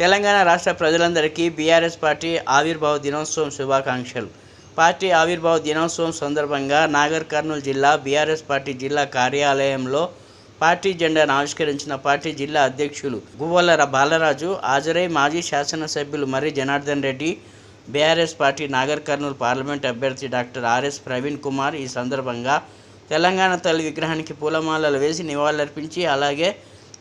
తెలంగాణ రాష్ట్ర ప్రజలందరికీ BRS party ఆవిర్భావ దినోత్సవం శుభాకాంక్షలు. పార్టీ ఆవిర్భావ దినోత్సవం సందర్భంగా నాగర్ కర్నూలు జిల్లా బీఆర్ఎస్ పార్టీ జిల్లా కార్యాలయంలో పార్టీ జెండాను ఆవిష్కరించిన పార్టీ జిల్లా అధ్యక్షులు గువ్వల బాలరాజు హాజరై మాజీ శాసనసభ్యులు Marri Janardhan Reddy BRS party Nagarkurnool parliament అభ్యర్థి డాక్టర్ ఆర్ఎస్ ప్రవీణ్ కుమార్ ఈ సందర్భంగా తెలంగాణ తల్లి విగ్రహానికి పూలమాలలు వేసి నివాళులర్పించి అలాగే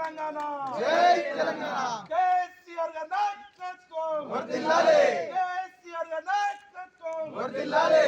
తెలంగాణ. జై తెలంగాణ. కేసీఆర్ గారి నాయకత్వం. వర్ధిల్లాలి. కేసీఆర్ గారి నాయకత్వం. వర్ధిల్లాలి.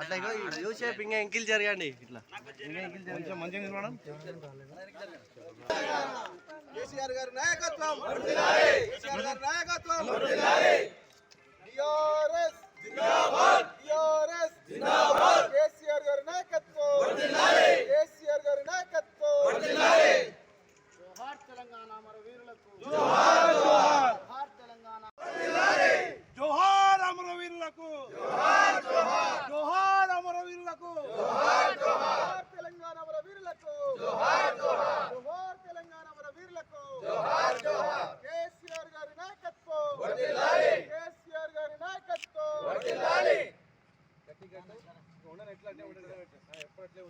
అట్లా ఇగో ఈ యూ షేప్ ఇంకా ఎంకిల్ జరగండి ఇట్లా. కొంచెం మంచిగా నిలబడం. కేసీఆర్ గారి నాయకత్వం. కేసీఆర్ గారి నాయకత్వం. ఎట్లా అట్లే ఉంటుంది ఎప్పుడు అట్లే